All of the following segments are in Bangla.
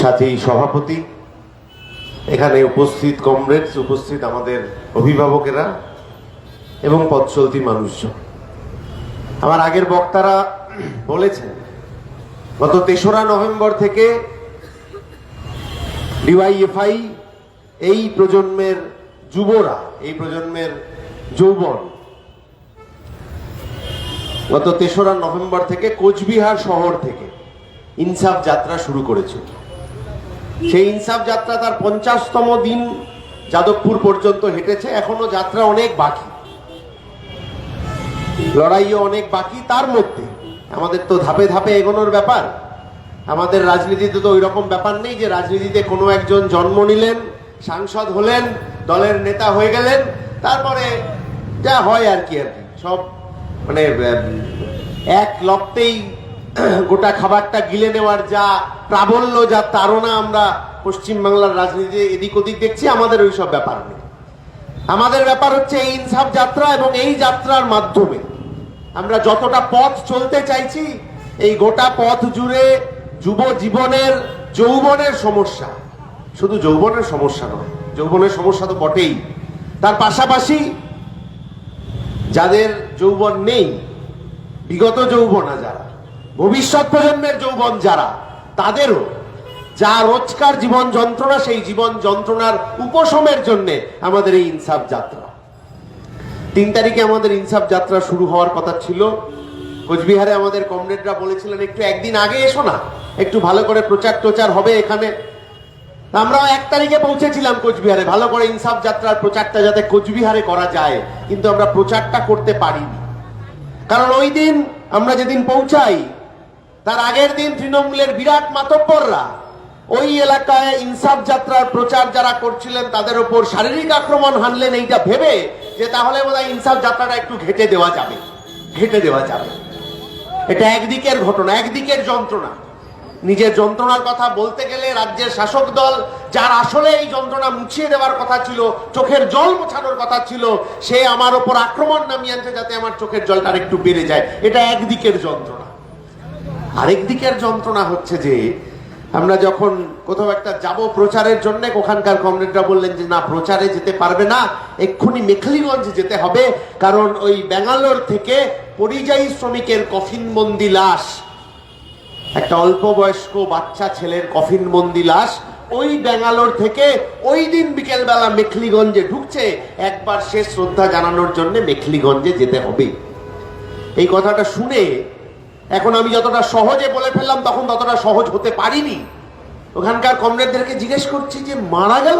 সাথী সভাপতি। এখানে উপস্থিত কমরেডস, উপস্থিত আমাদের অভিভাবকেরা এবং পথ চলতি মানুষজন। আমার আগের বক্তারা বলেছেন, গত তেসরা নভেম্বর থেকে ডিওয়াইএফআই এই প্রজন্মের যুবরা, এই প্রজন্মের যৌবন, গত তেসরা নভেম্বর থেকে কোচবিহার শহর থেকে ইনসাফ যাত্রা শুরু করেছিল সেই ইনসাফ যাত্রা তার পঞ্চাশতম দিন যাদবপুর পর্যন্ত হেঁটেছে। এখনও যাত্রা অনেক বাকি। লড়াইও অনেক বাকি তার মধ্যে। আমাদের তো ধাপে ধাপে এগোনোর ব্যাপার। আমাদের রাজনীতিতে তো ওই রকম ব্যাপার নেই যে রাজনীতিতে কোনো একজন জন্ম নিলেন, সাংসদ হলেন, দলের নেতা হয়ে গেলেন, তারপরে যা হয় আর কি আর কি। সব মানে এক লপ্তেই গোটা খাবারটা গিলে নেওয়ার যা প্রাবল্য, যা তাড়না আমরা পশ্চিমবাংলার রাজনীতিতে এদিক ওদিক দেখছি, আমাদের ওই সব ব্যাপার নেই। আমাদের ব্যাপার হচ্ছে এই ইনসাফ যাত্রা এবং এই যাত্রার মাধ্যমে আমরা যতটা পথ চলতে চাইছি, এই গোটা পথ জুড়ে যুব জীবনের, যৌবনের সমস্যা। শুধু যৌবনের সমস্যা নয়, যৌবনের সমস্যা তো বটেই। তার পাশাপাশি যাদের যৌবন নেই, বিগত যৌবনা যারা ভবিষ্যৎ প্রজন্মের যৌবন যারা, তাদেরও যা রোজকার জীবন যন্ত্রণা, সেই জীবন যন্ত্রণার উপশমের জন্য আমাদের এই ইনসাফ যাত্রা। তিন তারিখে আমাদের ইনসাফ যাত্রা শুরু হওয়ার কথা ছিল। কোচবিহারে আমাদের কমরেডরা বলেছিলেন, একটু একদিন আগে এসো না, একটু ভালো করে প্রচার টোচার হবে এখানে। আমরাও এক তারিখে পৌঁছেছিলাম কোচবিহারে, ভালো করে ইনসাফ যাত্রার প্রচারটা যাতে কোচবিহারে করা যায়, কিন্তু আমরা প্রচারটা করতে পারিনি। কারণ ওই দিন আমরা যেদিন পৌঁছাই তার আগের দিন তৃণমূলের বিরাট মাতব্বররা ওই এলাকায় ইনসাফ যাত্রার প্রচার যারা করছিলেন, তাদের উপর শারীরিক আক্রমণ হানলেন, এইটা ভেবে যে তাহলে বোধহয় ইনসাফ যাত্রাটা একটু ঘেটে দেওয়া যাবে, ঘেটে দেওয়া যাবে। এটা একদিকের ঘটনা, একদিকের যন্ত্রণা। নিজের যন্ত্রণার কথা বলতে গেলে রাজ্যের শাসক দল, যার আসলে এই যন্ত্রণা মুছিয়ে দেওয়ার কথা ছিল, চোখের জল মোছানোর কথা ছিল, সে আমার ওপর আক্রমণ নামিয়ে আনছে যাতে আমার চোখের জলটা একটু বেড়ে যায়। এটা একদিকের যন্ত্রণা। আরেক দিকের যন্ত্রণা হচ্ছে যে, আমরা যখন কোথাও একটা যাব প্রচারের জন্য, ওখানকার কমরেডরা বললেন যে, না, প্রচারে যেতে পারবে না, এক্ষুনি মেখলিগঞ্জ যেতে হবে, কারণ ওই ব্যাঙ্গালোর থেকে পরিযায়ী শ্রমিকের কফিনবন্দি লাশ, একটা অল্প বয়স্ক বাচ্চা ছেলের কফিনবন্দি লাশ, ওই ব্যাঙ্গালোর থেকে ওই দিন বিকেলবেলা মেখলিগঞ্জে ঢুকছে, একবার সে শ্রদ্ধা জানানোর জন্য মেখলিগঞ্জে যেতে হবে। এই কথাটা শুনে এখন আমি যতটা সহজে বলে ফেললাম, তখন ততটা সহজ হতে পারিনি। ওখানকার কমরেডদেরকে জিজ্ঞেস করছি যে, মারা গেল?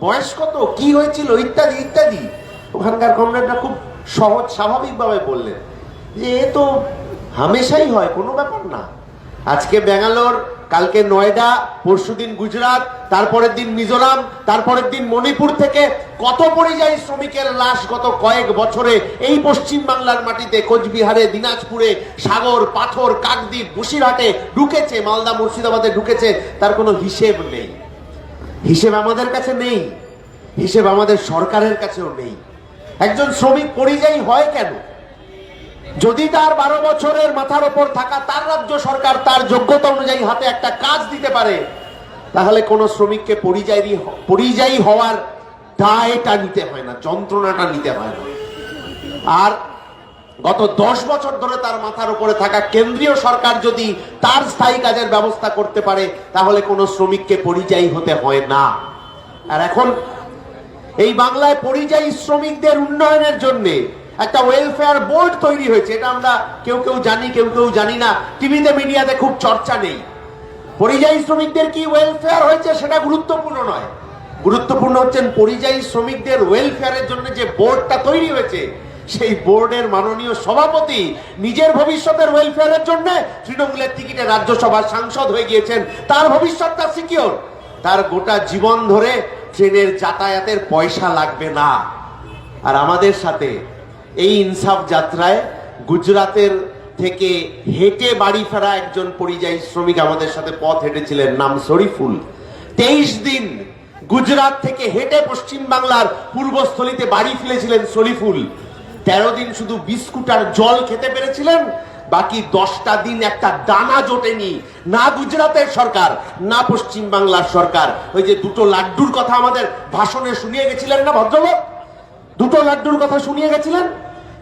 বয়স কত? কি হয়েছিল? ইত্যাদি ইত্যাদি। ওখানকার কমরেডরা খুব সহজ, স্বাভাবিকভাবে বললেন যে এ তো হামেশাই হয়, কোনো ব্যাপার না। আজকে ব্যাঙ্গালোর কালকে নয়ডা পরশুদিন গুজরাট, তারপরের দিন মিজোরাম, তারপরের দিন মণিপুর থেকে কত পরিযায়ী শ্রমিকের লাশ গত কয়েক বছরে এই পশ্চিম বাংলার মাটিতে কোচবিহারে, দিনাজপুরে, সাগর, পাথর, কাকদ্বীপ, বসিরহাটে ঢুকেছে, মালদা, মুর্শিদাবাদে ঢুকেছে, তার কোনো হিসেব নেই। হিসেব আমাদের কাছে নেই। হিসেব আমাদের সরকারের কাছেও নেই। একজন শ্রমিক পরিযায়ী হয় কেন? যদি তার বারো বছরের মাথার ওপর থাকা তার রাজ্য সরকার তার যোগ্যতা অনুযায়ী হাতে একটা কাজ দিতে পারে, তাহলে কোনো শ্রমিককে পরিযায়ী পরিযায়ী হওয়ার দায়টা নিতে হয় না, যন্ত্রণাটা নিতে হয় না। আর গত দশ বছর ধরে তার মাথার উপরে থাকা কেন্দ্রীয় সরকার যদি তার স্থায়ী কাজের ব্যবস্থা করতে পারে, তাহলে কোনো শ্রমিককে পরিযায়ী হতে হয় না। আর এখন এই বাংলায় পরিযায়ী শ্রমিকদের উন্নয়নের জন্য একটা ওয়েলফেয়ার বোর্ড তৈরি হয়েছে, এটা আমরা কেউ কেউ জানি, কেউ কেউ জানি না। টিভিতে, মিডিয়াতে খুব চর্চা নেই। পরিযায়ী শ্রমিকদের কি ওয়েলফেয়ার হয়েছে সেটা গুরুত্বপূর্ণ নয়। গুরুত্বপূর্ণ হচ্ছেন পরিযায়ী শ্রমিকদের ওয়েলফেয়ারের জন্য যে বোর্ডটা তৈরি হয়েছে, সেই বোর্ডের মাননীয় সভাপতি নিজের ভবিষ্যতের ওয়েলফেয়ারের জন্য তৃণমূলের টিকিটে রাজ্যসভার সাংসদ হয়ে গিয়েছেন। তার ভবিষ্যৎটা সিকিওর তার গোটা জীবন ধরে ট্রেনের যাতায়াতের পয়সা লাগবে না। আর আমাদের সাথে এই ইনসাফ যাত্রায় গুজরাতের থেকে হেঁটে বাড়ি ফেরা একজন পরিযায়ী শ্রমিক আমাদের সাথে পথ হেঁটেছিলেন, নাম শরীফুল। তেইশ দিন গুজরাট থেকে হেঁটে পশ্চিম বাংলার পূর্বস্থলীতে বাড়ি ফিরেছিলেন শরীফুল। তেরো দিন শুধু বিস্কুট আর জল খেতে পেরেছিলেন, বাকি দশটা দিন একটা দানা জোটেনি, না গুজরাটের সরকার, না পশ্চিম বাংলার সরকার। ওই যে দুটো লাড্ডুর কথা আমাদের ভাষণে শুনিয়ে গেছিলেন না ভদ্রলোক? দুটো লাড্ডুর কথা শুনিয়ে গেছিলেন?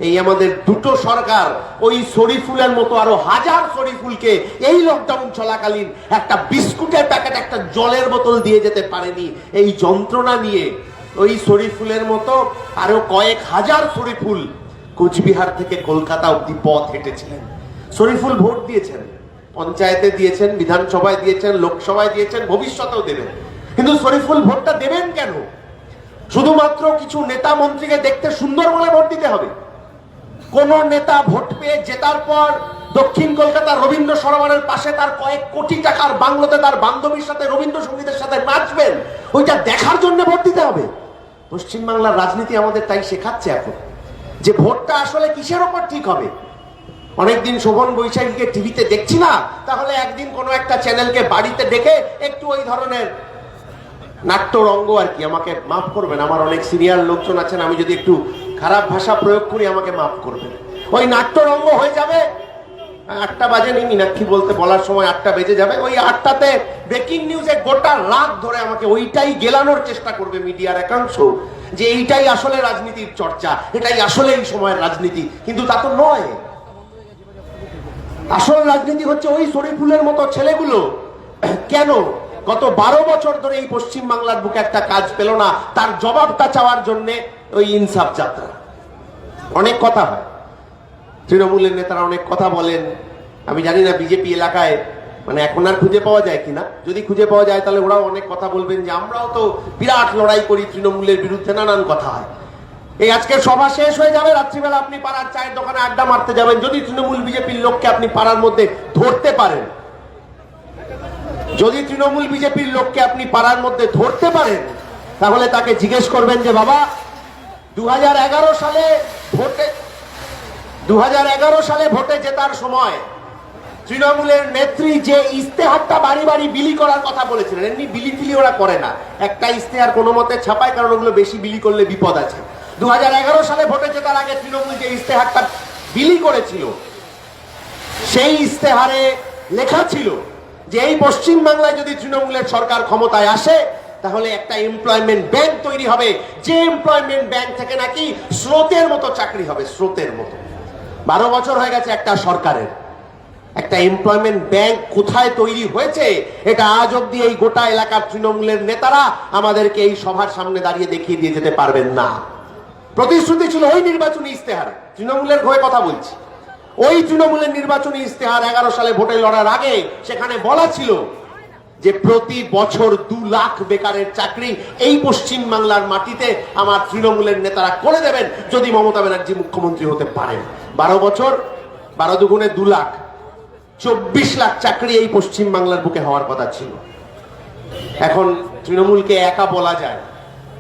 এই আমাদের দুটো সরকার ওই শরীফুলের মতো আরও হাজার শরীফুলকে এই লকডাউন চলাকালীন একটা বিস্কুটের প্যাকেট, একটা জলের বোতল দিয়ে যেতে পারেনি। এই যন্ত্রণা নিয়ে ওই শরীফুলের মতো আরও কয়েক হাজার শরীফুল কোচবিহার থেকে কলকাতা অব্দি পথ হেঁটেছিলেন। শরীফুল ভোট দিয়েছেন, পঞ্চায়েতে দিয়েছেন, বিধানসভায় দিয়েছেন, লোকসভায় দিয়েছেন, ভবিষ্যতেও দেবেন। কিন্তু শরীফুল ভোটটা দেবেন কেন? শুধুমাত্র কিছু নেতা মন্ত্রীকে দেখতে সুন্দর বলে ভোট দিতে হবে। কোন নেতা ভোট পেয়ে জেতার পর দক্ষিণ কলকাতার রবীন্দ্র সরোবরের পাশে তার কয়েক কোটি টাকার বাংলোতে তার বান্ধবীর সাথে, রবীন্দ্রসঙ্গীতের সাথে নাচবেন, ওইটা দেখার জন্য ভোট দিতে হবে। পশ্চিমবাংলার রাজনীতি আমাদের তাই শেখাচ্ছে এখন। যে ভোটটা আসলে কিসের ওপর ঠিক হবে? অনেকদিন শোভন বৈশাখীকে টিভিতে দেখছি না, তাহলে একদিন কোনো একটা চ্যানেলকে বাড়িতে ডেকে একটু ওই ধরনের নাট্যরঙ্গ আর কি, আমাকে মাফ করবেন, আমার অনেক সিনিয়র লোকজন আছেন, আমি যদি একটু খারাপ ভাষা প্রয়োগ করি, আমাকে মাফ করবেন। ওই নাট্যরঙ্গ হয়ে যাবে? আটটা বাজে নি মীনাক্ষী বলতে বলার সময় আটটা বেজে যাবে। ওই আটটাতে ব্রেকিং নিউজে গোটা রাত ধরে আমাকে ওইটাই গেলানোর চেষ্টা করবে মিডিয়ার একাংশ, যে এইটাই আসলে রাজনীতির চর্চা, এটাই আসলে এই সময়ের রাজনীতি। কিন্তু তা তো নয়। আসল রাজনীতি হচ্ছে ওই শরীফুলের মতো ছেলেগুলো। কেন? গত বারো বছর ধরে এই পশ্চিম বাংলার বুকে একটা কাজ পেল না, তার জবাবটা চাওয়ার জন্য ওই ইনসাফ যাত্রা। অনেক কথা হয়। তৃণমূলের নেতারা অনেক কথা বলেন। আমি জানি না বিজেপি এলাকায় মানে এখন আর খুঁজে পাওয়া যায় কিনা। যদি খুঁজে পাওয়া যায় তাহলে ওরাও অনেক কথা বলবেন যে আমরাও তো বিরাট লড়াই করি, তৃণমূলের বিরুদ্ধে নানান কথা হয়। এই আজকের সভা শেষ হয়ে যাবে। রাত্রিবেলা আপনি পাড়ার চায়ের দোকানে আড্ডা মারতে যাবেন। যদি তৃণমূল বিজেপির লোককে আপনি পাড়ার মধ্যে ধরতে পারেন যদি তৃণমূল বিজেপির লোককে আপনি পাড়ার মধ্যে ধরতে পারেন, তাহলে তাকে জিজ্ঞেস করবেন যে, বাবা দু হাজার এগারো সালে ভোটে দু হাজার এগারো সালে ভোটে জেতার সময় তৃণমূলের নেত্রী যে ইস্তেহারটা বাড়ি বাড়ি বিলি করার কথা বলেছিলেন, এমনি বিলি ফিলি ওরা করে না। একটা ইস্তেহার কোনো মতে ছাপায়, কারণ ওগুলো বেশি বিলি করলে বিপদ আছে। দু হাজার এগারো সালে ভোটে জেতার আগে তৃণমূল যে ইস্তেহারটা বিলি করেছিল, সেই ইস্তেহারে লেখা ছিল যে এই পশ্চিম বাংলায় যদি তৃণমূলের সরকার ক্ষমতায় আসে, তাহলে একটা এমপ্লয়মেন্ট ব্যাংক তৈরি হবে। যে এমপ্লয়মেন্ট ব্যাংক থেকে নাকি স্রোতের মতো চাকরি হবে, স্রোতের মতো। বারো বছর হয়ে গেছে একটা সরকারের। একটা এমপ্লয়মেন্ট ব্যাংক কোথায় তৈরি হয়েছে, এটা আজ অব্দি এই গোটা এলাকার তৃণমূলের নেতারা আমাদেরকে এই সভার সামনে দাঁড়িয়ে দেখিয়ে দিয়ে যেতে পারবেন না। প্রতিশ্রুতি ছিল ওই নির্বাচনী ইস্তেহার তৃণমূলের হয়ে কথা বলছি। ওই তৃণমূলের নির্বাচনী ইস্তেহার এগারো সালে ভোটে লড়ার আগে সেখানে বলা ছিল যে প্রতি বছর দু লাখ বেকারের চাকরি এই পশ্চিম বাংলার মাটিতে আমার তৃণমূলের নেতারা করে দেবেন যদি মমতা ব্যানার্জি মুখ্যমন্ত্রী হতে পারেন। বারো বছর, বারো দুগুণে দু লাখ, চব্বিশ লাখ চাকরি এই পশ্চিম বাংলার বুকে হওয়ার কথা ছিল। এখন তৃণমূলকে একা বলা যায়।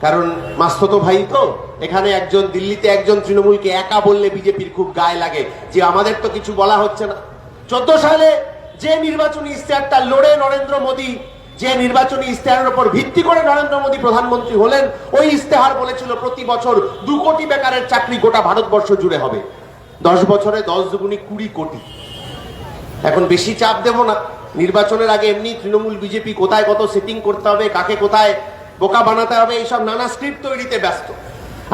কারণ মাস্ততো ভাই তো। এখানে একজন, দিল্লিতে একজন তৃণমূলকে একা বললে বিজেপির খুব গায়ে লাগে। যে আমাদের তো কিছু বলা হচ্ছে না। চোদ্দ সালে যে নির্বাচনী ইস্তেহারটা লড়ে নরেন্দ্র মোদী, যে নির্বাচনী ইস্তেহারের উপর ভিত্তি করে নরেন্দ্র মোদী প্রধানমন্ত্রী হলেন, ওই ইস্তেহার বলেছিল প্রতি বছর দু কোটি বেকারের চাকরি গোটা ভারতবর্ষ জুড়ে হবে। দশ বছরে দশ দুগুণি কুড়ি কোটি। এখন বেশি চাপ দেব না। নির্বাচনের আগে এমনি তৃণমূল, বিজেপি কোথায় কত সেটিং করতে হবে, কাকে কোথায় বোকা বানাতে হবে, এইসব নানা স্ক্রিপ্ট তৈরিতে ব্যস্ত।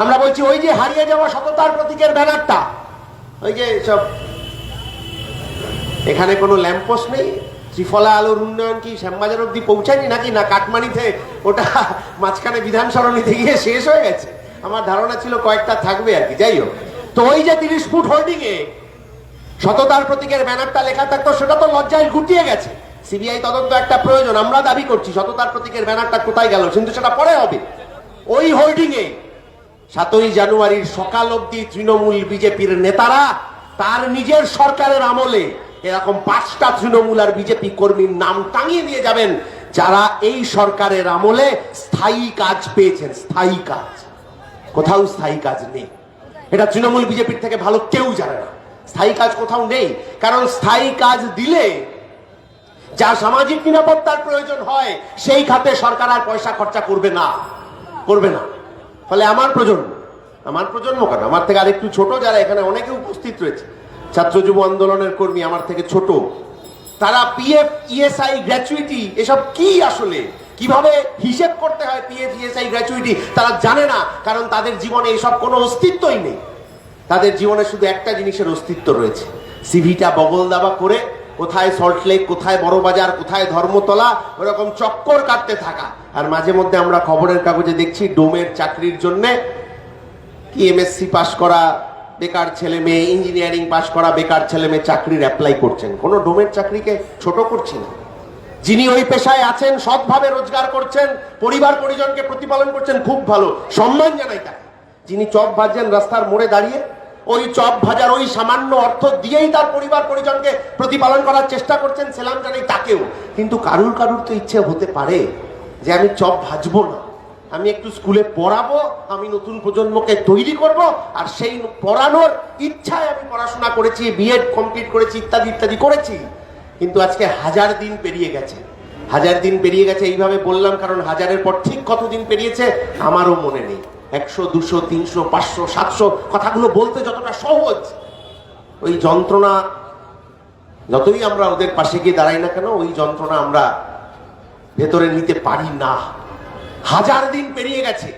আমরা বলছি, ওই যে হারিয়ে যাওয়া সততার প্রতীকের ব্যানারটা, ওই যে সব এখানে কোনো ল্যাম্পোস্ট নেই? ত্রিফলা আলোর উন্নয়ন কি শ্যামবাজার অব্দি পৌঁছায়নি নাকি? না কাটমানিতে ওটা মাঝখানে বিধান সরণিতে গিয়ে শেষ হয়ে গেছে। আমার ধারণা ছিল কয়েকটা থাকবে আর কি, যাই হোক। তো ওই যে তিরিশ ফুট হোল্ডিং এ সততার প্রতীকের ব্যানারটা লেখা থাকতো, সেটা তো লজ্জায় গুটিয়ে গেছে। সিবিআই তদন্ত একটা প্রয়োজন, আমরা দাবি করছি, সততার প্রতীকের ব্যানারটা কোথায় গেল? কিন্তু সেটা পরে হবে। ওই হোল্ডিং এ সাতই জানুয়ারির সকাল অব্দি তৃণমূল বিজেপির নেতারা তার নিজের সরকারের আমলে এরকম পাঁচটা তৃণমূল আর বিজেপি কর্মীর নাম টাঙিয়ে দিয়ে যাবেন, যারা এই সরকারের আমলে স্থায়ী কাজ পেয়েছেন, স্থায়ী কাজ। কোথাও স্থায়ী কাজ নেই। এটা তৃণমূল বিজেপির থেকে ভালো কেউ জানে না। স্থায়ী কাজ কোথাও নেই। কারণ স্থায়ী কাজ দিলে যা সামাজিক নিরাপত্তার প্রয়োজন হয়, সেই খাতে সরকার আর পয়সা খরচা করবে না। করবে না। ফলে আমার প্রজন্ম আমার প্রজন্ম কেন? আমার থেকে আরেকটু ছোট যারা এখানে অনেকে উপস্থিত রয়েছে, ছাত্র যুব আন্দোলনের কর্মী, আমার থেকে ছোট, তারা পিএফ ইএসআই গ্র্যাচুইটি এসব কি আসলে? কীভাবে হিসেব করতে হয় পিএফ ইএসআই গ্র্যাচুইটি তারা জানে না, কারণ তাদের জীবনে এসব কোনো অস্তিত্বই নেই। তাদের জীবনে শুধু একটা জিনিসের অস্তিত্ব রয়েছে। সিভিটা বগল দাবা করে কোথায় সল্টলেক কোথায় বড়বাজার কোথায় ধর্মতলা, ওরকম চক্কর কাটতে থাকা। আর মাঝে মধ্যে আমরা খবরের কাগজে দেখছি, ডোমের চাকরির জন্যে কি এমএসসি পাশ করা, বেকার ছেলে মেয়ে ইঞ্জিনিয়ারিং পাশ করা, বেকার ছেলে মেয়ে চাকরির অ্যাপ্লাই করছেন। কোনো ডোমের চাকরিকে ছোট করছি না। যিনি ওই পেশায় আছেন, সৎভাবে রোজগার করছেন, পরিবার পরিজনকে প্রতিপালন করছেন, খুব ভালো। সম্মান জানাই তাকে। যিনি চপ ভাজছেন, রাস্তার মোড়ে দাঁড়িয়ে ওই চপ ভাজার ওই সামান্য অর্থ দিয়েই তার পরিবার পরিজনকে প্রতিপালন করার চেষ্টা করছেন, সেলাম জানাই তাকেও। কিন্তু কারুর কারুর তো ইচ্ছে হতে পারে যে আমি চপ ভাজবো না। আমি একটু স্কুলে পড়াবো, আমি নতুন প্রজন্মকে তৈরি করব, আর সেই পড়ানোর ইচ্ছায় আমি পড়াশোনা করেছি বিএড কমপ্লিট করেছি, ইত্যাদি ইত্যাদি করেছি। কিন্তু আজকে হাজার দিন পেরিয়ে গেছে। হাজার দিন পেরিয়ে গেছে, এইভাবে বললাম কারণ হাজারের পর ঠিক কতদিন পেরিয়েছে, আমারও মনে নেই। একশো, দুশো, তিনশো, পাঁচশো, সাতশো কথাগুলো বলতে যতটা সহজ। ওই যন্ত্রণা যতই আমরা ওদের পাশে গিয়ে দাঁড়াই না কেন, ওই যন্ত্রণা আমরা ভেতরে নিতে পারি না। হাজার দিন পেরিয়ে গেছে।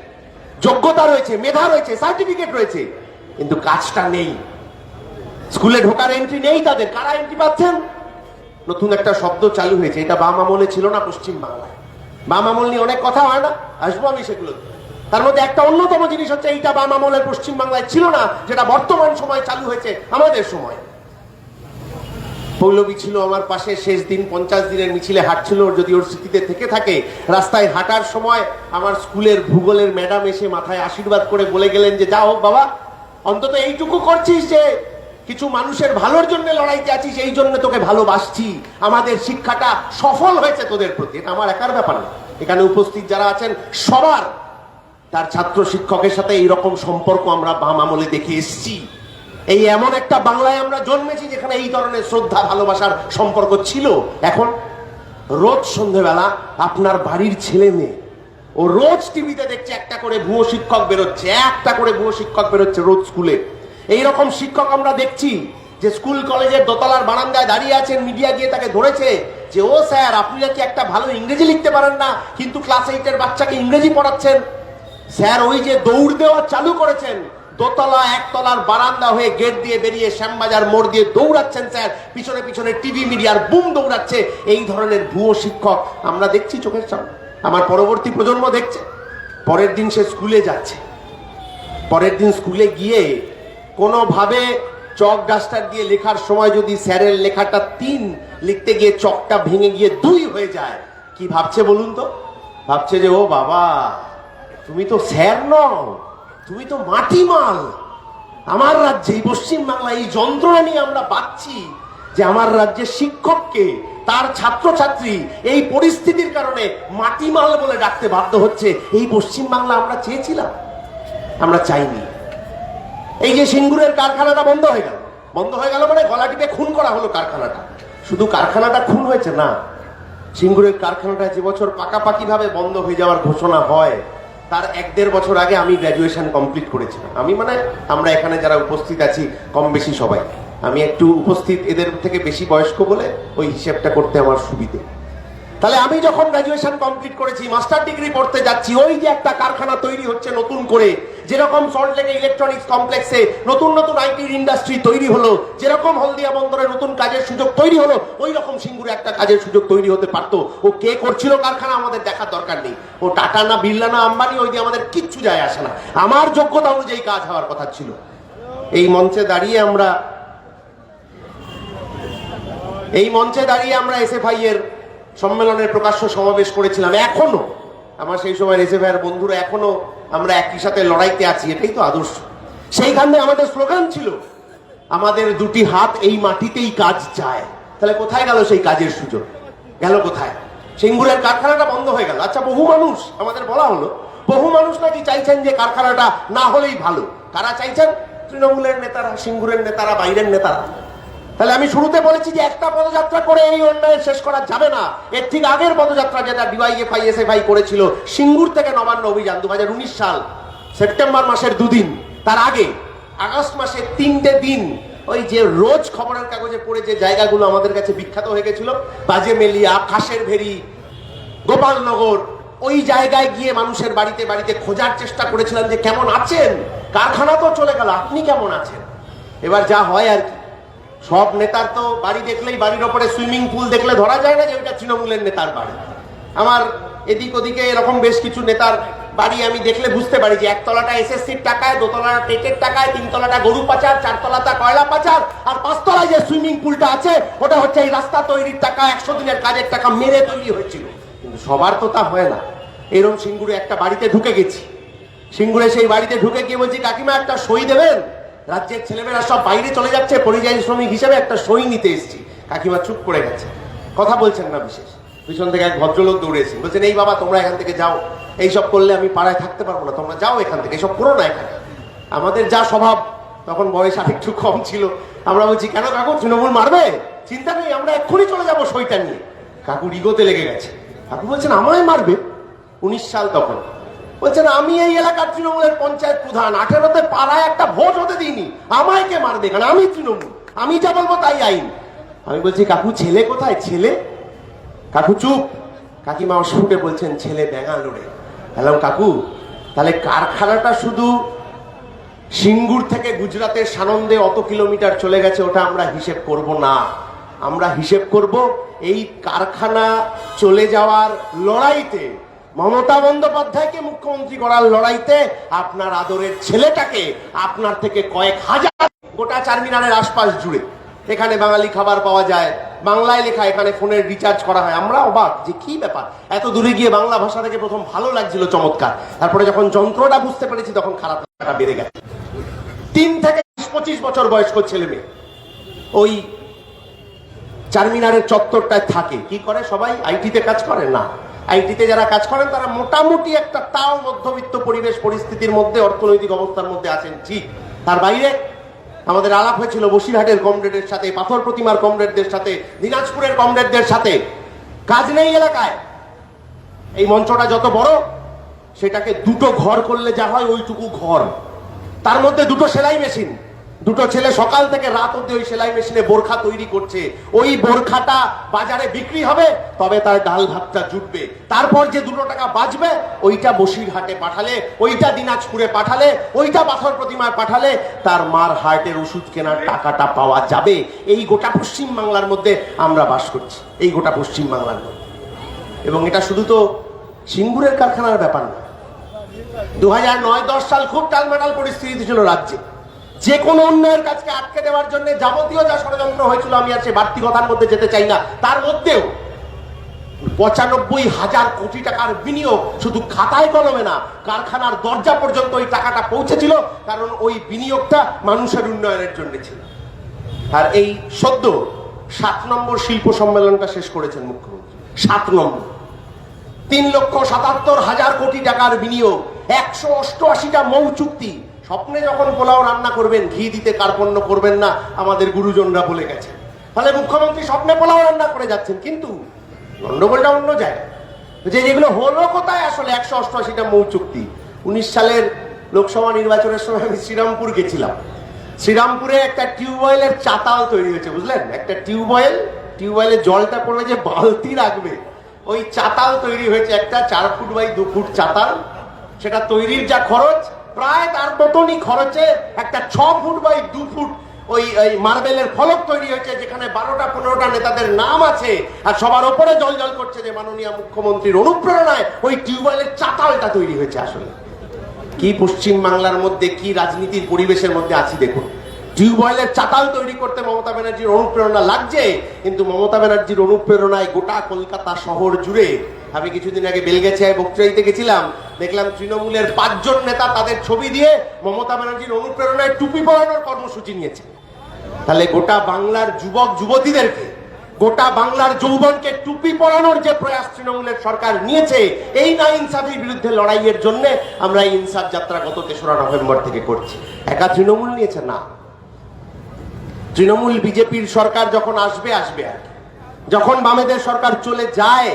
যোগ্যতা রয়েছে, মেধা রয়েছে, সার্টিফিকেট রয়েছে, কিন্তু কাজটা নেই। স্কুলে ঢোকার এন্ট্রি নেই তাদের। কারা এন্ট্রি পাচ্ছেন? নতুন একটা শব্দ চালু হয়েছে। এটা বাম আমলে ছিল না, পশ্চিম বাংলায়। বাম আমল নিয়ে অনেক কথা হয় না? আসব আমি সেগুলো তার মধ্যে একটা অন্যতম জিনিস হচ্ছে এইটা বাম আমলের পশ্চিম বাংলায় ছিল না, যেটা বর্তমান সময় চালু হয়েছে, আমাদের সময়। পৌলবী ছিল আমার পাশে, শেষ দিন পঞ্চাশ দিনের মিছিলে হাঁটছিল, যদি ওর স্মৃতিতে থেকে থাকে, রাস্তায় হাঁটার সময় আমার স্কুলের ভূগোলের ম্যাডাম এসে মাথায় আশীর্বাদ করে বলে গেলেন যে, যা হোক বাবা, অন্তত এইটুকু করছিস যে, কিছু মানুষের ভালোর জন্য লড়াইতে আছিস, এই জন্য তোকে ভালোবাসছি। আমাদের শিক্ষাটা সফল হয়েছে তোদের প্রতি। এটা আমার একার ব্যাপার না। এখানে উপস্থিত যারা আছেন, সবার তার ছাত্র শিক্ষকের সাথে এইরকম সম্পর্ক আমরা বাম আমলে দেখে এসছি। এই এমন একটা বাংলায় আমরা জন্মেছি যেখানে এই ধরনের শ্রদ্ধা, ভালোবাসার সম্পর্ক ছিল। এখন রোজ সন্ধেবেলা আপনার বাড়ির ছেলে মেয়ে, ও রোজ টিভিতে দেখছে একটা করে ভুয়ো শিক্ষক বেরোচ্ছে, একটা করে ভুয়ো শিক্ষক বেরোচ্ছে রোজ স্কুলে। এই রকম শিক্ষক আমরা দেখছি যে স্কুল, কলেজের দোতলার বারান্দায় দাঁড়িয়ে আছেন, মিডিয়া গিয়ে তাকে ধরেছে যে, ও স্যার, আপনি নাকি একটা ভালো ইংরেজি লিখতে পারেন না, কিন্তু ক্লাস এইটের বাচ্চাকে ইংরেজি পড়াচ্ছেন। স্যার, ওই যে দৌড় দেওয়া চালু করেছেন, দোতলা একতলার বারান্দা হয়ে গেট দিয়ে বেরিয়ে শ্যামবাজার মোড় দিয়ে দৌড়াচ্ছেন স্যার। পিছনে পিছনে টিভি মিডিয়ার বুম দৌড়াচ্ছে এই ধরনের ভুয়ো শিক্ষক। আমরা দেখছি চোখের সামনে। আমার পরবর্তী প্রজন্ম দেখছে। পরের দিন সে স্কুলে যাচ্ছে। পরের দিন স্কুলে গিয়ে কোনোভাবে চক ডাস্টার দিয়ে লেখার সময় যদি স্যারের লেখাটা তিন লিখতে গিয়ে চকটা ভেঙে গিয়ে দুই হয়ে যায়, কি ভাবছে বলুন তো? ভাবছে যে, ও বাবা তুমি তো স্যার নও, তুমি তো মাটি মাল আমার রাজ্যে, এই পশ্চিম বাংলা এই যন্ত্রণা নিয়ে আমরা পাচ্ছি যে আমার রাজ্যের শিক্ষককে, তার ছাত্রছাত্রী এই পরিস্থিতির কারণে মাটিমাল বলে ডাকতে বাধ্য হচ্ছে। এই পশ্চিম বাংলা আমরা চেয়েছিলাম, আমরা চাইনি। এই যে সিঙ্গুরের কারখানাটা বন্ধ হয়ে গেল, বন্ধ হয়ে গেল মানে গলা টিপে খুন করা হলো কারখানাটা। শুধু কারখানাটা খুন হয়েছে না, সিঙ্গুরের কারখানাটা যে বছর পাকাপাকি ভাবে বন্ধ হয়ে যাওয়ার ঘোষণা হয় তার এক দেড় বছর আগে আমি গ্র্যাজুয়েশন কমপ্লিট করেছিলাম। আমি মানে আমরা এখানে যারা উপস্থিত আছি, কম বেশি সবাই। আমি একটু উপস্থিত এদের থেকে বেশি বয়স্ক বলে ওই হিসেবটা করতে আমার সুবিধে। তাহলে আমি যখন গ্র্যাজুয়েশন কমপ্লিট করেছি মাস্টার ডিগ্রি পড়তে যাচ্ছি, ওই যে একটা কারখানা তৈরি হচ্ছে নতুন করে যেরকম সল্টলেকে ইলেকট্রনিক্স কমপ্লেক্সে নতুন নতুন আইটির ইন্ডাস্ট্রি তৈরি হলো, যেরকম হলদিয়া বন্দরে নতুন কাজের সুযোগ তৈরি হলো ওই রকম সিঙ্গুরে একটা কাজের সুযোগ তৈরি হতে পারতো। ও কে করছিল কারখানা আমাদের দেখার দরকার নেই। ও টাটা না বিড়লা না আম্বানি, ওই দিয়ে আমাদের কিচ্ছু যায় আসে না। আমার যোগ্যতা অনুযায়ী কাজ হওয়ার কথা ছিল। এই মঞ্চে দাঁড়িয়ে আমরা, এই মঞ্চে দাঁড়িয়ে আমরা এসএফআই এর সম্মেলনের প্রকাশ্য সমাবেশ করেছিলাম। এখনও, আমার সেই সময় এসএফআই এর বন্ধুরা এখনও আমরা একই সাথে লড়াইতে আছি, এটাই তো আদর্শ। সেইখানে আমাদের স্লোগান ছিল, আমাদের দুটি হাত এই মাটিতেই কাজ চায়। তাহলে কোথায় গেল সেই কাজের সুযোগ? গেল কোথায়? সিঙ্গুরের কারখানাটা বন্ধ হয়ে গেল। আচ্ছা বহু মানুষ, আমাদের বলা হলো, বহু মানুষ নাকি চাইছেন যে কারখানাটা না হলেই ভালো? কারা চাইছেন? তৃণমূলের নেতারা, সিঙ্গুরের নেতারা, বাইরের নেতারা। তাহলে আমি শুরুতে বলেছি যে একটা পদযাত্রা করে এই অন্যায় শেষ করা যাবে না। এর ঠিক আগের পদযাত্রা যেটা ডিওয়াইএফআই এসএফআই করেছিল, সিঙ্গুর থেকে নবান্ন অভিযান দু হাজার উনিশ সাল, সেপ্টেম্বর মাসের দুদিন। তার আগে, আগস্ট মাসের তিনটে দিন, ওই যে রোজ খবরের কাগজে পড়ে যে জায়গাগুলো আমাদের কাছে বিখ্যাত হয়ে গেছিল বাজে মেলিয়া খাসের ভেরি, গোপালনগর, ওই জায়গায় গিয়ে মানুষের বাড়িতে বাড়িতে খোঁজার চেষ্টা করেছিলাম যে কেমন আছেন? কারখানা তো চলে গেল, আপনি কেমন আছেন? এবার যা হয় আর কি। সব নেতার তো বাড়ি দেখলেই বাড়ির ওপরে সুইমিং পুল দেখলে ধরা যায় না যে ওইটা তৃণমূলের নেতার বাড়ি। আমার এদিক ওদিকে এরকম বেশ কিছু নেতার বাড়ি আমি দেখলে বুঝতে পারি যে একতলাটা এসএসসির টাকায়, দোতলাটা টেটের টাকায়, তিনতলাটা গরু পাচার, চারতলাটা কয়লা পাচার, আর পাঁচতলায় যে সুইমিং পুলটা আছে, ওটা হচ্ছে এই রাস্তা তৈরির টাকা, একশো দিনের কাজের টাকা মেরে তৈরি হয়েছিল। কিন্তু সবার তো তা হয় না। এরম সিঙ্গুরে একটা বাড়িতে ঢুকে গেছি। সিঙ্গুরে সেই বাড়িতে ঢুকে গিয়ে বলছি, কাকিমা, একটা সই দেবেন? রাজ্যের ছেলেমেয়েরা সব বাইরে চলে যাচ্ছে, পরিযায়ী শ্রমিক হিসেবে একটা সই নিতে এসেছি। কাকিমা চুপ করে গেছে। কথা বলছেন না বিশেষ। পিছন থেকে এক ভদ্রলোক দৌড়েছে বলছেন, এই বাবা, তোমরা এখান থেকে যাও। এইসব করলে আমি পাড়ায় থাকতে পারব না। তোমরা যাও এখান থেকে। এসব করো না এখানে। আমাদের যা স্বভাব, তখন বয়স আরেকটু কম ছিল। আমরা বলছি, কেন কাকু, তৃণমূল মারবে? চিন্তা নেই, আমরা এক্ষুনি চলে যাব সইটা নিয়ে। কাকু রিগোতে লেগে গেছে। কাকু বলছেন, আমায় মারবে? উনিশ সাল তখন। বলছেন, আমি এই এলাকার তৃণমূলের পঞ্চায়েত প্রধান। আঠেরোতে পাড়ায় একটা ভোট হতে দিইনি। আমায় কে মারবে কারণ আমি তৃণমূল। আমি যা বলব তাই আইন। আমি বলছি, কাকু, ছেলে কোথায়? ছেলে? কাকু, চুপ। কাকিমা অসুখে বলছেন, ছেলে ব্যাঙ্গালোরে। হ্যালো, কাকু, তাহলে কারখানাটা শুধু সিঙ্গুর থেকে গুজরাতের সানন্দে অত কিলোমিটার চলে গেছে, ওটা আমরা হিসেব করব না। আমরা হিসেব করব এই কারখানা চলে যাওয়ার লড়াইতে মমতা বন্দ্যোপাধ্যায়কে মুখ্যমন্ত্রী করার লড়াইতে আপনার আদরের ছেলেটাকে আপনার থেকে কয়েক হাজার গোটা চারমিনারের আশপাশ জুড়ে। এখানে বাঙালি খাবার পাওয়া যায়, বাংলায় লেখা, এখানে ফোনের রিচার্জ করা হয়। আমরা অবাক যে কি ব্যাপার? এত দূরে গিয়ে বাংলা ভাষা থেকে প্রথম ভালো লাগছিল, চমৎকার। তারপরে যখন যন্ত্রটা বুঝতে পেরেছি, তখন খারাপ লাগাটা বেড়ে গেছে। তিন থেকে পঁচিশ বছর বয়স্ক ছেলে মেয়ে। ওই চারমিনারের চত্বরটায় থাকে। কি করে সবাই? আইটিতে কাজ করে? না। আইটিতে যারা কাজ করেন, তারা মোটামুটি একটা তাও মধ্যবিত্ত পরিবেশ পরিস্থিতির মধ্যে, অর্থনৈতিক অবস্থার মধ্যে আছেন। ঠিক তার বাইরে আমাদের আলাপ হয়েছিল বসিরহাটের কমরেডের সাথে, পাথর প্রতিমার কমরেডদের সাথে, দিনাজপুরের কমরেডদের সাথে। কাজ নেই এলাকায়। এই মঞ্চটা যত বড়, সেটাকে দুটো ঘর করলে যা হয় ওইটুকু ঘর। তার মধ্যে দুটো সেলাই মেশিন। দুটো ছেলে সকাল থেকে রাত অব্দি ওই সেলাই মেশিনে বোরখা তৈরি করছে। ওই বোরখাটা বাজারে বিক্রি হবে, তবে তার ডাল ভাতটা জুটবে। তারপর যে দুটো টাকা বাঁচবে, ওইটা বসিরহাটে পাঠালে, ওইটা দিনাজপুরে পাঠালে, ওইটা পাথর প্রতিমায় পাঠালে, তার মার হার্টের ওষুধ কেনার টাকাটা পাওয়া যাবে। এই গোটা পশ্চিম বাংলার মধ্যে আমরা বাস করছি, এই গোটা পশ্চিম বাংলার মধ্যে। এবং এটা শুধু তো সিঙ্গুরের কারখানার ব্যাপার না। দু হাজার নয় দশ সাল খুব টালমাটাল পরিস্থিতি ছিল রাজ্যে। যে কোনো উন্নয়নের কাজকে আটকে দেওয়ার জন্য যাবতীয় যা ষড়যন্ত্র হয়েছিল, আমি আর সে বাড়তি কথার মধ্যে যেতে চাই না। তার মধ্যেও পঁচানব্বই হাজার কোটি টাকার বিনিয়োগ শুধু খাতায় কলমে না, কারখানার দরজা পর্যন্ত ওই টাকাটা পৌঁছেছিল, কারণ ওই বিনিয়োগটা মানুষের উন্নয়নের জন্য ছিল। আর এই সদ্য সাত নম্বর শিল্প সম্মেলনটা শেষ করেছেন মুখ্যমন্ত্রী। সাত নম্বর। তিন লক্ষ সাতাত্তর হাজার কোটি টাকার বিনিয়োগ, একশো অষ্টআশিটা মৌ চুক্তি স্বপ্নে যখন পোলাও রান্না করবেন, ঘি দিতে কার্পণ্য করবেন না, আমাদের গুরুজনরা বলে গেছে। ফলে মুখ্যমন্ত্রী স্বপ্নে পোলাও রান্না করে যাচ্ছেন, কিন্তু গন্ডগোলটা অন্য জায়গায়। যে যেগুলো হলো কোথায় আসলে একশো অষ্টআশিটা মৌ চুক্তি উনিশ সালের লোকসভা নির্বাচনের সময় আমি শ্রীরামপুর গেছিলাম। শ্রীরামপুরে একটা টিউবওয়েলের চাতাল তৈরি হয়েছে, বুঝলেন? একটা টিউবওয়েল টিউবওয়েলের জলটা পড়লে যে বালতি রাখবে ওই চাতাল তৈরি হয়েছে একটা, চার ফুট বাই দু ফুট চাতাল। সেটা তৈরির যা খরচ প্রায় তার মতনই খরচে একটা ছ ফুট বাই দু ফুট ওই ওই মার্বেলের ফলক তৈরি হয়েছে, যেখানে বারোটা, পনেরোটা নেতাদের নাম আছে, আর সবার ওপরে জল জল করছে যে মাননীয় মুখ্যমন্ত্রীর অনুপ্রেরণায় ওই টিউবওয়েলের চাতালটা তৈরি হয়েছে আসলে। কি পশ্চিম বাংলার মধ্যে, কি রাজনীতির পরিবেশের মধ্যে আছি দেখুন। টিউবওয়েলের চাতাল তৈরি করতে মমতা ব্যানার্জির অনুপ্রেরণা লাগছে, কিন্তু মমতা ব্যানার্জির অনুপ্রেরণায় গোটা কলকাতা শহর জুড়ে, আমি কিছুদিন আগে বেলগেছিয়ায় বক্তৃতা গেছিলাম দেখলাম তৃণমূলের পাঁচজন নেতা তাদের ছবি দিয়ে মমতা ব্যানার্জির অনুপ্রেরণায় টুপি পরানোর কর্মসূচি নিয়েছে। তাহলে গোটা বাংলার যুবক যুবতীদেরকে, গোটা বাংলার যৌবনকে টুপি পরানোর যে প্রয়াস তৃণমূলের সরকার নিয়েছে, এই না ইনসাফের বিরুদ্ধে লড়াইয়ের জন্য আমরা এই ইনসাফ যাত্রা গত তেসরা নভেম্বর থেকে করছি। একা তৃণমূল নিয়েছে? না। তৃণমূল বিজেপির সরকার যখন আসবে আসবে আর। যখন বামেদের সরকার চলে যায়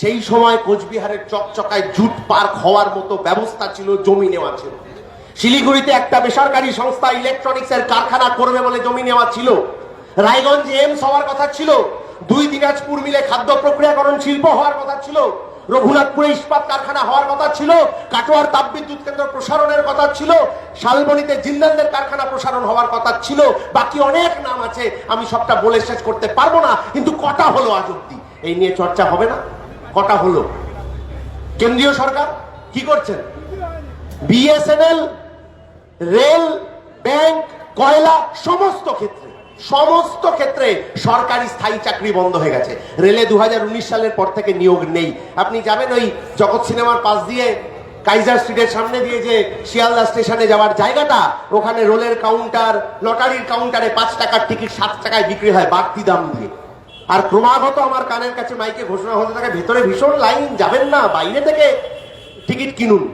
সেই সময় কোচবিহারের চকচকায় জুট পার্ক হওয়ার মতো ব্যবস্থা ছিল, জমি নেওয়া ছিল। শিলিগুড়িতে একটা বেসরকারি সংস্থা ইলেকট্রনিক্সের কারখানা করবে বলে জমি নেওয়া ছিল। রায়গঞ্জে এমস হওয়ার কথা ছিল। দুই দিনাজপুর মিলে খাদ্য প্রক্রিয়াকরণ শিল্প হওয়ার কথা ছিল। রঘুনাথপুরে ইস্পাত কারখানা হওয়ার কথা ছিল। কাটোয়ার তাপবিদ্যুৎ কেন্দ্র প্রসারণের কথা ছিল। শালবনিতে জিন্দালদের কারখানা প্রসারণ হওয়ার কথা ছিল। বাকি অনেক নাম আছে, আমি সবটা বলে শেষ করতে পারব না, কিন্তু কটা হলো আজ অব্দি এই নিয়ে চর্চা হবে না? কটা হলো? কেন্দ্রীয় সরকার কি করছেন? বিএসএনএল, রেল, ব্যাংক, কয়লা, সমস্ত ক্ষেত্রে সমস্ত ক্ষেত্রে সরকারি স্থায়ী চাকরি বন্ধ হয়ে গেছে। রেলে দু হাজার উনিশ সালের পর থেকে নিয়োগ নেই। আপনি যাবেন ওই জগৎ সিনেমার পাশ দিয়ে কাইজার স্ট্রিটের সামনে দিয়ে যে শিয়ালদা স্টেশনে যাওয়ার জায়গাটা, ওখানে রোলের কাউন্টার লটারির কাউন্টারে পাঁচ টাকার টিকিট সাত টাকায় বিক্রি হয় বাড়তি দাম দিয়ে। আর ক্রমাগত আমার কানের কাছে মাইকে ঘোষণা হতে থাকে, ভেতরে ভীষণ লাইন, যাবেন না, বাইরে থেকে টিকিট কিনুন।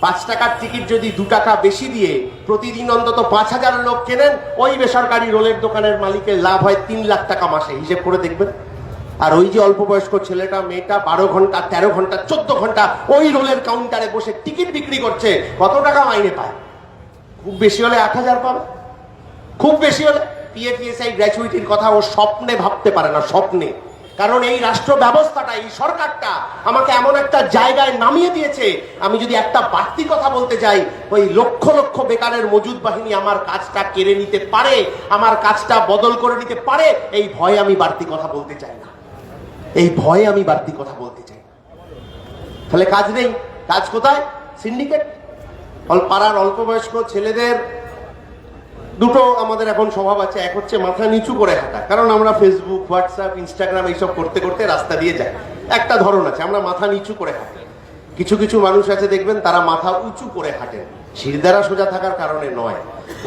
পাঁচ টাকার টিকিট যদি দু টাকা বেশি দিয়ে প্রতিদিন অন্তত পাঁচ হাজার লোক কেনেন, ওই বেসরকারি রোলের দোকানের মালিকের লাভ হয় তিন লাখ টাকা মাসে, হিসেব করে দেখবেন। আর ওই যে অল্প বয়স্ক ছেলেটা, মেয়েটা, বারো ঘণ্টা, তেরো ঘণ্টা, চোদ্দ ঘণ্টা ওই রোলের কাউন্টারে বসে টিকিট বিক্রি করছে, কত টাকা মাইনে পায়? খুব বেশি হলে আট হাজার পাবে। খুব বেশি হলে পিএফিএসআই গ্র্যাচুইটির কথা ও স্বপ্নে ভাবতে পারে না, স্বপ্নে। কারণ এই রাষ্ট্র ব্যবস্থাটা, এই সরকারটা আমাকে এমন একটা জায়গায় নামিয়ে দিয়েছে। আমি যদি একটা বাড়তি কথা বলতে যাই, ওই লক্ষ লক্ষ বেকারের মজুদ বাহিনী আমার কাজটা কেড়ে নিতে পারে, আমার কাজটা বদল করে নিতে পারে, এই ভয়ে আমি বাড়তি কথা বলতে চাই না। এই ভয়ে আমি বাড়তি কথা বলতে চাই তাহলে কাজ নেই। কাজ কোথায়? সিন্ডিকেট পাড়ার অল্প বয়স্ক ছেলেদের দুটো আমাদের এখন স্বভাব আছে, এক হচ্ছে মাথা নিচু করে হাঁটা। কারণ আমরা ফেসবুক হোয়াটসঅ্যাপ ইনস্টাগ্রাম এইসব করতে করতে রাস্তা দিয়ে যাই। একটা ধরন আছে, আমরা মাথা নিচু করে হাঁটি। কিছু কিছু মানুষ আছে দেখবেন, তারা মাথা উঁচু করে হাঁটেন শিরদারা সোজা থাকার কারণে নয়।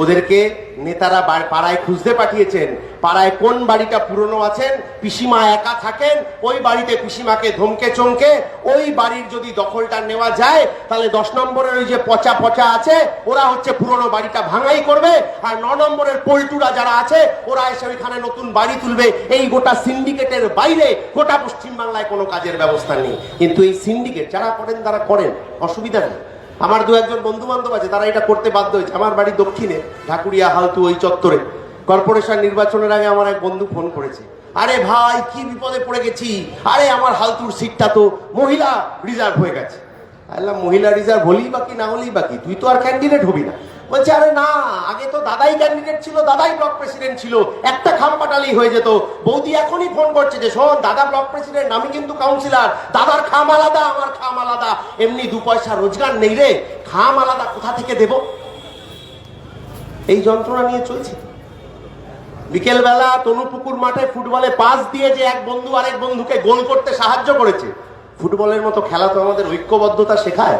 ওদেরকে নেতারা পাড়ায় খুঁজতে পাঠিয়েছেন। পাড়ায় কোন বাড়িটা পুরনো আছেন? পিসিমা একা থাকেন, ওই বাড়িতে পিসিমাকে ধমকে চমকে ওই বাড়ির যদি দখলটা নেওয়া যায়, তাহলে দশ নম্বরের ওই যে পচা পচা আছে, ওরা হচ্ছে পুরনো বাড়িটা ভাঙাই করবে, আর ন নম্বরের পল্টুরা যারা আছে, ওরা এসে ওইখানে নতুন বাড়ি তুলবে। এই গোটা সিন্ডিকেটের বাইরে গোটা পশ্চিমবাংলায় কোনো কাজের ব্যবস্থা নেই। কিন্তু এই সিন্ডিকেট যারা করেন, তারা করেন। অসুবিধা নেই আমার দু একজন বন্ধু বান্ধব আছে, তারা এটা করতে বাধ্য হয়েছে। আমার বাড়ি দক্ষিণে, ঢাকুরিয়া হালতু ওই চত্বরে। কর্পোরেশন নির্বাচনের আগে আমার এক বন্ধু ফোন করেছে। আরে ভাই, কি বিপদে পড়ে গেছি? আরে আমার হালতুর সিটটা তো মহিলা রিজার্ভ হয়ে গেছে। আল্লাহ মহিলা রিজার্ভ হলেই বাকি না হলেই বাকি তুই তো আর ক্যান্ডিডেট হবি না। বলছে, আরে না, আগে তো দাদাই ক্যান্ডিডেট ছিল, দাদাই ব্লক প্রেসিডেন্ট ছিল। একটা খাম পাটালেই হয়ে যেত। বৌদি এখনই ফোন করছে যে, শোন, দাদা ব্লক প্রেসিডেন্ট আমি কিন্তু কাউন্সিলর দাদার খাম আলাদা, আমার খাম আলাদা। এমনি দু পয়সা রোজগার নেই রে। খাম আলাদা, কোথা থেকে দেব? এই যন্ত্রণা নিয়ে চলছে। বিকেলবেলা তনুপুকুর মাঠে ফুটবলে পাস দিয়ে যে এক বন্ধু আরেক বন্ধুকে গোল করতে সাহায্য করেছে। ফুটবলের মতো খেলা তো আমাদের ঐক্যবদ্ধতা শেখায়।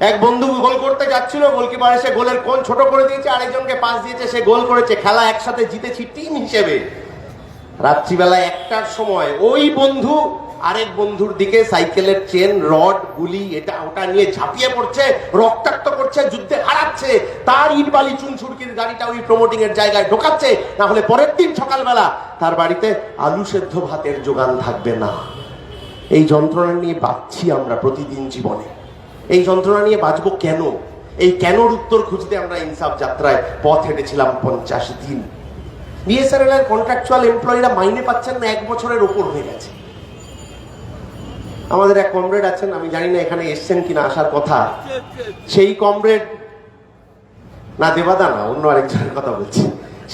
এক বন্ধু গোল করতে যাচ্ছিল, গোলকিপার এসে গোলের কোন ছোট করে দিয়েছে, আরেকজনকে পাস দিয়েছে, সে গোল করেছে, খেলা একসাথে জিতেছি টিম হিসেবে। রাত্রিবেলা একটার সময় ওই বন্ধু আরেক বন্ধুর দিকে সাইকেলের চেন, রড, গুলি, এটা ওটা নিয়ে ঝাঁপিয়ে পড়ছে, রক্তাক্ত করছে, যুদ্ধে হারাচ্ছে। তার ইট বালি চুন ছুড়কির গাড়িটা ওই প্রমোটিং এর জায়গায় ঢোকাচ্ছে, না হলে পরের দিন সকালবেলা তার বাড়িতে আলু সেদ্ধ ভাতের যোগান থাকবে না। এই যন্ত্রণা নিয়ে বাঁচছি আমরা প্রতিদিন জীবনে। এই যন্ত্রণা নিয়ে বাঁচবো কেন? এই কেনর উত্তর খুঁজতে আমরা ইনসাফ যাত্রায় পথ হেঁটেছিলাম পঞ্চাশ দিন। বিএসএনএল এর কন্ট্রাকচুয়াল এমপ্লয়িরা মাইনে পাচ্ছেন না, এক বছরের ওপর হয়ে গেছে। আমাদের এক কমরেড আছেন, আমি জানি না এখানে এসছেন কিনা আসার কথা। সেই কমরেড না দেবাদা না, অন্য আরেকজনের কথা বলছি।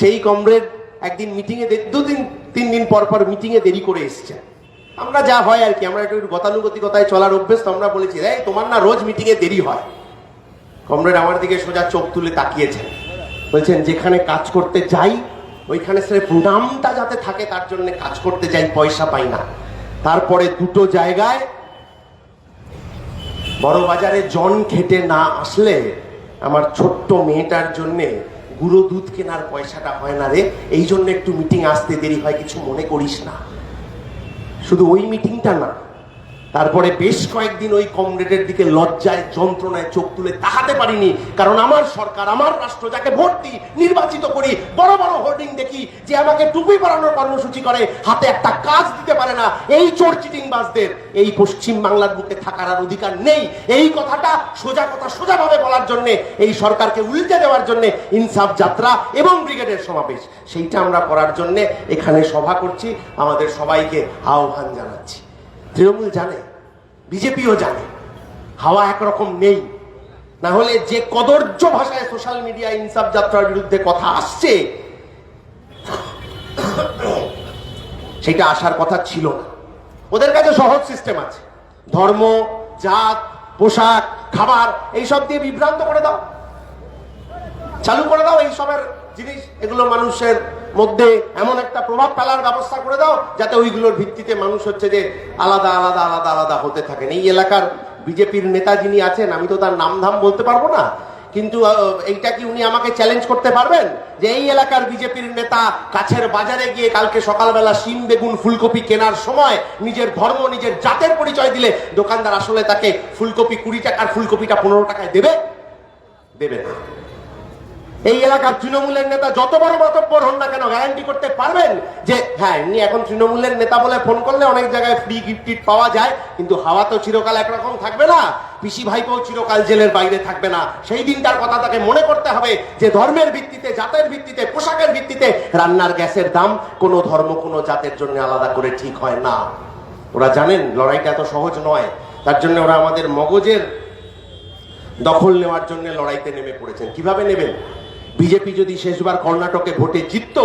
সেই কমরেড একদিন মিটিংয়ে দুদিন, তিন দিন পর পর মিটিংয়ে দেরি করে এসছেন। আমরা যা হয় আর কি, আমরা একটু গতানুগতিকতায় চলার অভ্যেস তো আমরা বলেছি রে তোমার না রোজ মিটিংয়ে দেরি হয়। কমরেড আমার দিকে সোজা চোখ তুলে তাকিয়েছেন। বলছেন, যেখানে কাজ করতে যাই, ওইখানে স্রেফ নামটা যাতে থাকে, তার জন্য কাজ করতে যাই, পয়সা পাই না। তারপরে দুটো জায়গায় বড় বাজারে জন খেটে না আসলে আমার ছোট্ট মেয়েটার জন্যে গুঁড়ো দুধ কেনার পয়সাটা হয় না রে, এই জন্য একটু মিটিং আসতে দেরি হয়, কিছু মনে করিস না। শুধু ওই মিটিংটা না তারপরে বেশ কয়েকদিন ওই কমরেডের দিকে লজ্জায়, যন্ত্রণায় চোখ তুলে তাকাতে পারিনি। কারণ আমার সরকার, আমার রাষ্ট্র যাকে ভোট দিই নির্বাচিত করি, বড় বড় হোর্ডিং দেখি যে আমাকে টুপি পরানোর কর্মসূচি করে, হাতে একটা কাজ দিতে পারে না। এই চোর চিটিং বাসদের এই পশ্চিম বাংলার বুকে থাকার আর অধিকার নেই। এই কথাটা সোজা কথা সোজাভাবে বলার জন্য, এই সরকারকে উল্টে দেওয়ার জন্য ইনসাফ যাত্রা এবং ব্রিগেডের সমাবেশ, সেইটা আমরা করার জন্য এখানে সভা করছি। আমাদের সবাইকে আহ্বান জানাচ্ছি। তৃণমূল জানে, বিজেপিও জানে, হাওয়া একরকম নেই। না হলে যে কদর্য ভাষায় সোশ্যাল মিডিয়া ইনসাফ যাত্রার বিরুদ্ধে কথা আসছে, সেটা আসার কথা ছিল না। ওদের কাছে সহজ সিস্টেম আছে। ধর্ম, জাত, পোশাক, খাবার, এইসব দিয়ে বিভ্রান্ত করে দাও। চালু করে দাও এইসবের জিনিস, এগুলো মানুষের মধ্যে এমন একটা প্রভাব ফেলার ব্যবস্থা করে দাও, যাতে ওইগুলোর ভিত্তিতে মানুষ হচ্ছে যে আলাদা আলাদা আলাদা আলাদা হতে থাকেন। এই এলাকার বিজেপির নেতা যিনি আছেন, আমি তো তার নাম ধাম বলতে পারব না, কিন্তু এইটা কি উনি আমাকে চ্যালেঞ্জ করতে পারবেন? যে এই এলাকার বিজেপির নেতা কাছের বাজারে গিয়ে কালকে সকালবেলা শিম বেগুন ফুলকপি কেনার সময় নিজের ধর্ম, নিজের জাতের পরিচয় দিলে দোকানদার আসলে তাকে ফুলকপি কুড়ি টাকার ফুলকপিটা পনেরো টাকায় দেবে? দেবে না। এই এলাকার তৃণমূলের নেতা যত বড় মাতব্বর হন না কেন গ্যারান্টি করতে পারবেন যে হ্যাঁ এমনি এখন তৃণমূলের নেতা বলে ফোন করলে অনেক জায়গায় ফ্রি গিফট পাওয়া যায়, কিন্তু হাওয়া তো চিরকাল একরকম থাকবে না, পিসি ভাইপো চিরকাল জেলের বাইরে থাকবে না। সেই দিনটার কথা তাকে মনে করতে হবে যে, ধর্মের ভিত্তিতে, জাতের ভিত্তিতে, পোশাকের ভিত্তিতে রান্নার গ্যাসের দাম কোনো ধর্ম, কোনো জাতের জন্য আলাদা করে ঠিক হয় না। ওরা জানেন, লড়াইটা এত সহজ নয়। তার জন্য ওরা আমাদের মগজের দখল নেওয়ার জন্য লড়াইতে নেমে পড়েছেন। কীভাবে নেবেন? বিজেপি যদি শেষবার কর্ণাটকে ভোটে জিততো,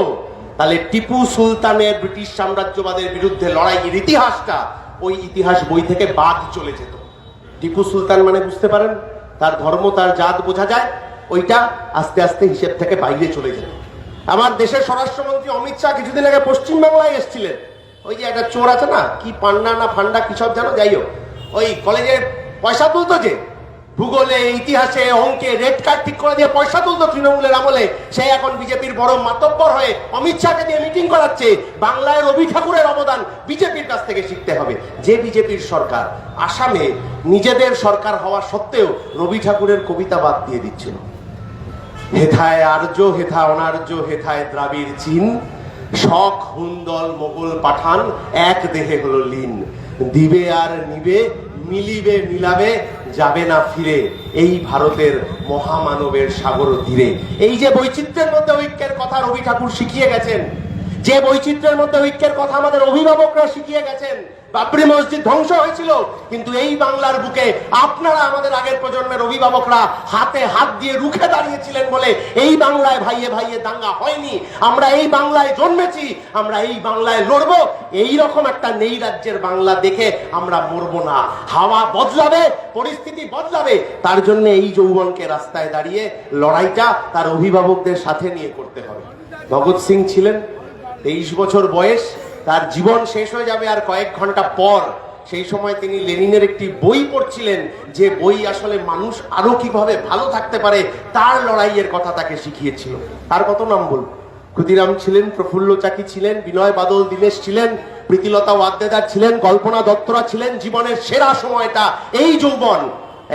তাহলে টিপু সুলতানের ব্রিটিশ সাম্রাজ্যবাদের বিরুদ্ধে লড়াইয়ের ইতিহাসটা ওই ইতিহাস বই থেকে বাদ চলে যেত। টিপু সুলতান মানে বুঝতে পারেন, তার ধর্ম, তার জাত বোঝা যায়, ওইটা আস্তে আস্তে হিসেব থেকে বাইরে চলে যেত। আমার দেশের স্বরাষ্ট্রমন্ত্রী অমিত শাহ কিছুদিন আগে পশ্চিমবাংলায় এসেছিলেন। ওই যে একটা চোর আছে না, কি পান্না না ফান্ডা, কি সব জানো? যাই হোক, ওই কলেজের পয়সা তুলতো যে ভূগোলে, ইতিহাসে অঙ্কে রেড কার্ড ঠিক করে দিয়ে পয়সা তুলতো তৃণমূলের আমলে। সে এখন বিজেপির বড় মাতব্বর হয়ে অমিত শাহকে দিয়ে মিটিং করাচ্ছে। বাংলায় রবি ঠাকুরের অবদান বিজেপির কাছ থেকে শিখতে হবে। যে বিজেপির সরকার, আসামে নিজেদের সরকার হওয়া সত্ত্বেও রবি ঠাকুরের কবিতা বাদ দিয়ে দিচ্ছিল। হেথায় আর্য হেথা অনার্য, হেথায় দ্রাবিড় চীন, শখ হুন্দল মোগল, পাঠান, এক দেহে হলো লীন। দিবে আর নিবে মিলিবে, মিলাবে যাবে না ফিরে। এই ভারতের মহামানবের সাগর তীরে। এই যে বৈচিত্র্যের মধ্যে ঐক্যের কথা রবি ঠাকুর শিখিয়ে গেছেন, যে বৈচিত্র্যের মধ্যে ঐক্যের কথা আমাদের অভিভাবকরা শিখিয়ে গেছেন বাবরি মসজিদ ধ্বংস হয়েছিল। কিন্তু এই বাংলার বুকে আপনারা আমাদের আগের প্রজন্মের অভিভাবকরা হাতে হাত দিয়ে রুখে দাঁড়িয়েছিলেন বলে এই বাংলায় ভাইয়ে ভাইয়ে দাঙ্গা হয়নি। আমরা এই বাংলায় জন্মেছি, আমরা এই বাংলায় লড়বো। এই রকম একটা নেই রাজ্যের বাংলা দেখে আমরা মরবো না। হাওয়া বদলাবে, পরিস্থিতি বদলাবে। তার জন্য এই যৌবনকে রাস্তায় দাঁড়িয়ে লড়াইটা তার অভিভাবকদের সাথে নিয়ে করতে হবে। ভগৎ সিং ছিলেন, তেইশ বছর বয়স। তার জীবন শেষ হয়ে যাবে আর কয়েক ঘণ্টা পর সেই সময় তিনি লেনিনের একটি বই পড়ছিলেন, যে বই আসলে মানুষ আরও কীভাবে ভালো থাকতে পারে তার লড়াইয়ের কথা তাকে শিখিয়েছিল। তার কত নাম বলব ক্ষুদিরাম ছিলেন, প্রফুল্ল চাকি ছিলেন, বিনয় বাদল, দীনেশ ছিলেন, প্রীতিলতা ওয়াদ্দেদার ছিলেন, কল্পনা দত্তরা ছিলেন, জীবনের সেরা সময়টা, এই যৌবন।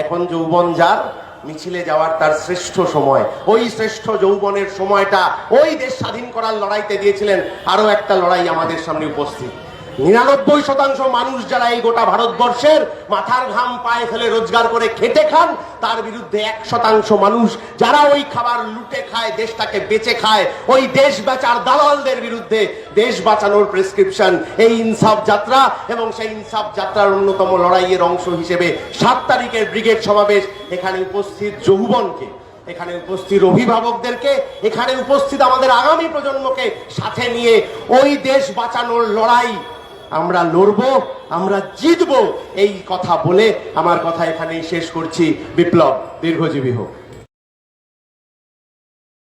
এখন যৌবন যার মিছিলে যাওয়ার তার শ্রেষ্ঠ সময়। ওই শ্রেষ্ঠ যৌবনের সময়টা ওই দেশ স্বাধীন করার লড়াইতে দিয়েছিলেন। আরও একটা লড়াই আমাদের সামনে উপস্থিত। নিরানব্বই শতাংশ মানুষ যারা এই গোটা ভারতবর্ষের মাথার ঘাম পায়ে ফেলে রোজগার করে খেটে খান, তার বিরুদ্ধে এক শতাংশ মানুষ যারা ওই খাবার লুটে খায়, দেশটাকে বেচে খায়, ওই দেশ বেচার দালালদের বিরুদ্ধে দেশ বাঁচানোর প্রেসক্রিপশন এই ইনসাফ যাত্রা এবং সেই ইনসাফ যাত্রার অন্যতম লড়াইয়ের অংশ হিসেবে সাত তারিখের ব্রিগেড সমাবেশ, এখানে উপস্থিত যৌবনকে, এখানে উপস্থিত অভিভাবকদেরকে, এখানে উপস্থিত আমাদের আগামী প্রজন্মকে সাথে নিয়ে ওই দেশ বাঁচানোর লড়াই আমরা লড়ব, আমরা জিতব, এই কথা বলে আমার কথা এখানেই শেষ করছি। বিপ্লব দীর্ঘজীবী হোক।